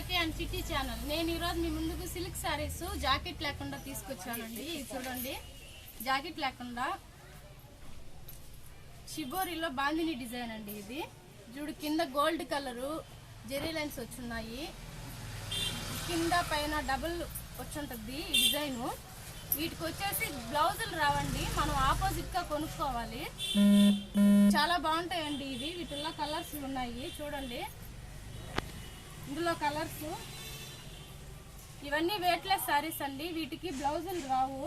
Rakhi and చిట్టి channel. నేను ఈరోజు మీ ముందుకు సిల్క్ శారీస్ జాకెట్ లేకుండా తీసుకొచ్చానండి. ఇది చూడండి. జాకెట్ లేకుండా షిబోరిలో బాందిని డిజైన్ అండి ఇది. చూడు కింద గోల్డ్ కలరు జెరీ లైన్స్ వచ్చున్నాయి. కింద పైన డబుల్ వచ్చుంటుంది ఈ డిజైను. వీటికి వచ్చేసి బ్లౌజులు రావండి. మనం ఆపోజిట్గా కొనుక్కోవాలి. చాలా బాగుంటాయండి ఇవి. వీటిల్లో కలర్స్ ఉన్నాయి. చూడండి. ఇందులో కలర్స్. ఇవన్నీ వెయిట్లెస్ శారీస్ అండి. వీటికి బ్లౌజులు రావు.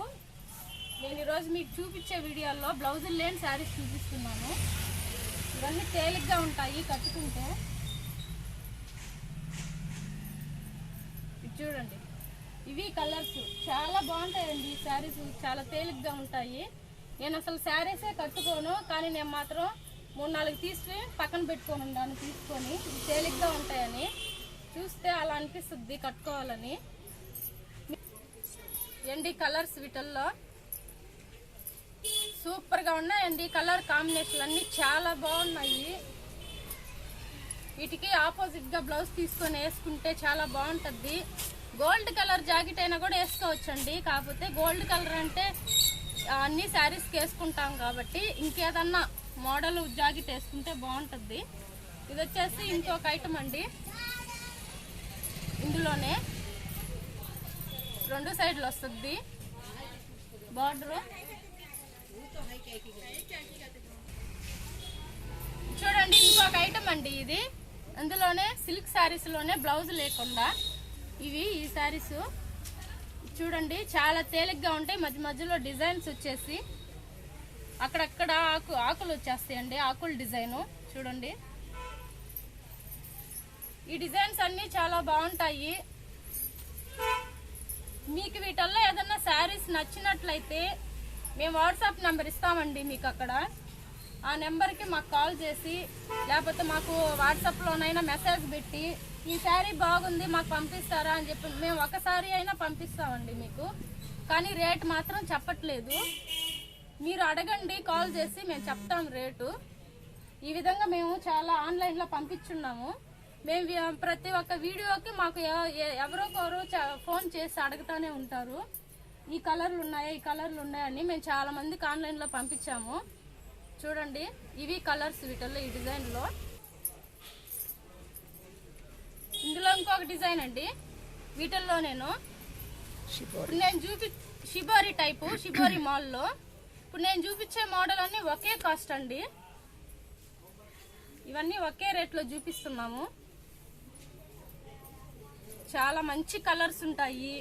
నేను ఈరోజు మీకు చూపించే వీడియోలో బ్లౌజులు లేని శారీస్ చూపిస్తున్నాను. ఇవన్నీ తేలిగ్గా ఉంటాయి కట్టుకుంటే. చూడండి. ఇవి కలర్స్. చాలా బాగుంటాయండి ఈ శారీస్ చాలా తేలిగ్గా ఉంటాయి. నేను అసలు శారీసే కట్టుకోను కానీ నేను మాత్రం మూడు నాలుగు తీసుకుని పక్కన పెట్టుకొని ఉన్నాను తీసుకొని. ఇవి తేలిగ్గా ఉంటాయని. చూస్తే అలా అనిపిస్తుంది కట్టుకోవాలని. ఎండి కలర్స్ వీటిల్లో. సూపర్గా ఉన్నాయండి కలర్ కాంబినేషన్ అన్ని చాలా బాగున్నాయి. వీటికి ఆపోజిట్గా బ్లౌజ్ తీసుకొని వేసుకుంటే చాలా బాగుంటుంది. గోల్డ్ కలర్ జాకెట్ అయినా కూడా వేసుకోవచ్చండి. కాకపోతే గోల్డ్ కలర్ అంటే అన్ని శారీస్కి వేసుకుంటాం కాబట్టి ఇంకేదన్నా మోడల్ జాకెట్ వేసుకుంటే బాగుంటుంది. ఇది వచ్చేసి ఇంకొక ఐటమ్ అండి. ఇందులోనే రెండు సైడ్లు వస్తుంది. బార్డర్. చూడండి ఇంకొక ఐటమ్ అండి ఇది. అందులోనే సిల్క్ శారీస్లోనే బ్లౌజ్ లేకుండా ఇవి ఈ శారీస్. చూడండి చాలా తేలిగ్గా ఉంటాయి. మధ్య మధ్యలో డిజైన్స్ వచ్చేసి అక్కడక్కడ ఆకు ఆకులు వచ్చేస్తాయండి ఆకుల డిజైను. చూడండి. ఈ డిజైన్స్ అన్ని చాలా బాగుంటాయి. మీకు వీటల్లో ఏదన్నా శారీస్ నచ్చినట్లయితే మేము వాట్సాప్ నెంబర్ ఇస్తామండి మీకు అక్కడ. ఆ నెంబర్కి మాకు కాల్ చేసి లేకపోతే మాకు వాట్సాప్లోనైనా మెసేజ్ పెట్టి ఈ శారీ బాగుంది మాకు పంపిస్తారా? అని చెప్పి మేము ఒకసారి అయినా పంపిస్తామండి మీకు. కానీ రేట్ మాత్రం చెప్పట్లేదు. మీరు అడగండి కాల్ చేసి మేము చెప్తాం రేటు. ఈ విధంగా మేము చాలా ఆన్లైన్లో పంపించున్నాము. మేము ప్రతి ఒక్క వీడియోకి మాకు ఎవరో ఒకరు ఫోన్ చేసి అడుగుతానే ఉంటారు. ఈ కలర్లు ఉన్నాయా? ఈ కలర్లు ఉన్నాయని మేము చాలా మందికి ఆన్లైన్లో పంపించాము. చూడండి ఇవి కలర్స్ వీటిల్లో ఈ డిజైన్లో. ఇందులో ఇంకొక డిజైన్ అండి. వీటిల్లో నేను నేను చూపి షిబోరి టైపు షిబోరి మాల్లో. ఇప్పుడు నేను చూపించే మోడల్ అన్ని ఒకే కాస్ట్ అండి. ఇవన్నీ ఒకే రేట్లో చూపిస్తున్నాము. చాలా మంచి కలర్స్ ఉంటాయి.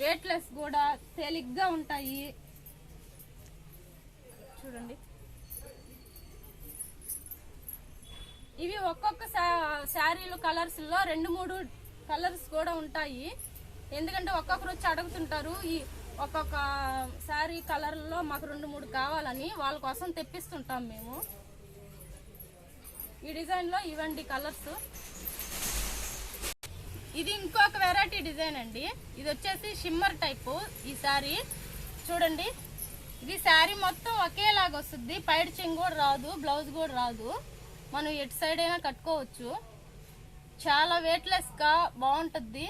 వెయిట్లెస్ కూడా తేలిగ్గా ఉంటాయి. చూడండి. ఇవి ఒక్కొక్క శారీలు కలర్స్లో రెండు మూడు కలర్స్ కూడా ఉంటాయి. ఎందుకంటే ఒక్కొక్కరు వచ్చి అడుగుతుంటారు ఈ ఒక్కొక్క శారీ కలర్లో మాకు రెండు మూడు కావాలని వాళ్ళ కోసం తెప్పిస్తుంటాం మేము. ఈ డిజైన్లో ఇవ్వండి కలర్స్. ఇది ఇంకొక వెరైటీ డిజైన్ అండి. ఇది వచ్చేసి షిమ్మర్ టైపు ఈ శారీ చూడండి. ఇది శారీ మొత్తం ఒకేలాగా వస్తుంది. పైడ్ చెంగు కూడా రాదు బ్లౌజ్ కూడా రాదు. మనం ఎటు సైడ్ అయినా కట్టుకోవచ్చు. చాలా వెయిట్లెస్గా బాగుంటుంది.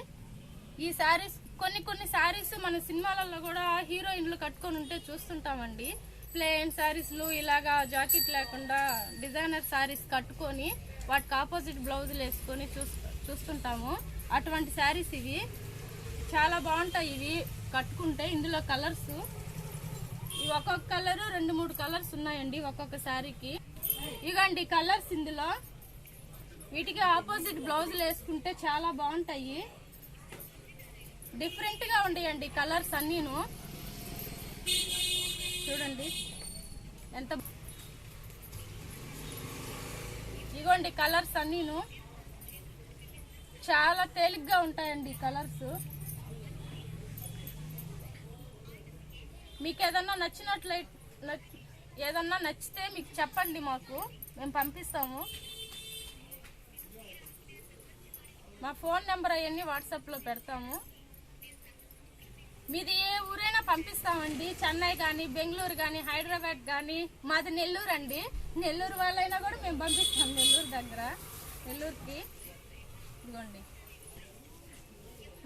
ఈ శారీస్ కొన్ని కొన్ని శారీస్ మన సినిమాలలో కూడా హీరోయిన్లు కట్టుకొని ఉంటే చూస్తుంటామండి. ప్లెయిన్ శారీస్లు ఇలాగా జాకెట్ లేకుండా డిజైనర్ శారీస్ కట్టుకొని వాటికి ఆపోజిట్ బ్లౌజులు వేసుకొని చూస్ చూస్తుంటాము. అటువంటి శారీస్ ఇవి. చాలా బాగుంటాయి ఇవి కట్టుకుంటే. ఇందులో కలర్స్. ఇవి ఒక్కొక్క కలరు రెండు మూడు కలర్స్ ఉన్నాయండి ఒక్కొక్క శారీకి. ఇగండి కలర్స్ ఇందులో. వీటికి ఆపోజిట్ బ్లౌజులు వేసుకుంటే చాలా బాగుంటాయి. డిఫరెంట్గా ఉండేయండి కలర్స్ అన్నీను. చూడండి. ఎంత ఇగోండి కలర్స్ అన్నీను. చాలా తేలిగ్గా ఉంటాయండి కలర్స్. మీకు ఏదన్నా నచ్చినట్లయి ఏదన్నా నచ్చితే మీకు చెప్పండి మాకు. మేము పంపిస్తాము. మా ఫోన్ నెంబర్ అవన్నీ వాట్సాప్లో పెడతాము. మీది ఏ ఊరైనా పంపిస్తామండి. చెన్నై కానీ బెంగళూరు కానీ హైదరాబాద్ కానీ మాది నెల్లూరు అండి నెల్లూరు వాళ్ళైనా కూడా మేము పంపిస్తాం. నెల్లూరు దగ్గర. నెల్లూరుకి. ఇదిగోండి.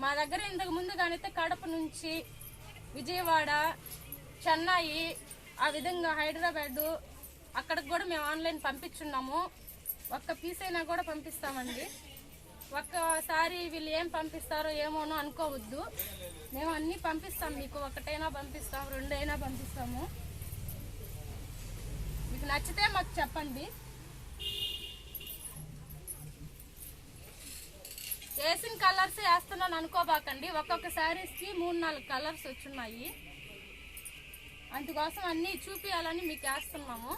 మా దగ్గర ఇంతకు ముందు కానైతే కడప నుంచి విజయవాడ చెన్నై ఆ విధంగా హైదరాబాద్ అక్కడికి కూడా మేము ఆన్లైన్ పంపించున్నాము. ఒక్క పీస్ అయినా కూడా పంపిస్తామండి. ఒక్కసారి వీళ్ళు ఏం పంపిస్తారో ఏమోనో అనుకోవద్దు. మేము అన్నీ పంపిస్తాం మీకు. ఒకటైనా పంపిస్తాం రెండైనా పంపిస్తాము. మీకు నచ్చితే మాకు చెప్పండి. వేసిన కలర్స్ వేస్తున్నాను అనుకోబాకండి. ఒక్కొక్క శారీస్కి మూడు నాలుగు కలర్స్ వచ్చున్నాయి. అందుకోసం అన్నీ చూపించాలని మీకు వేస్తున్నాము.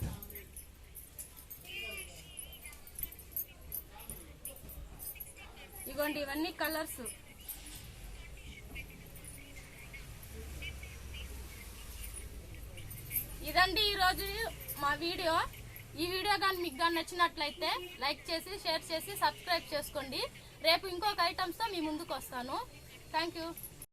ఇగోండి ఇవన్నీ కలర్స్. ఇదండి ఈరోజు మా వీడియో. ఈ వీడియో కానీ మీకు కానీ నచ్చినట్లయితే లైక్ చేసి షేర్ చేసి సబ్స్క్రైబ్ చేసుకోండి. రేపు ఇంకొక ఐటమ్స్తో మీ ముందుకు వస్తాను. Thank you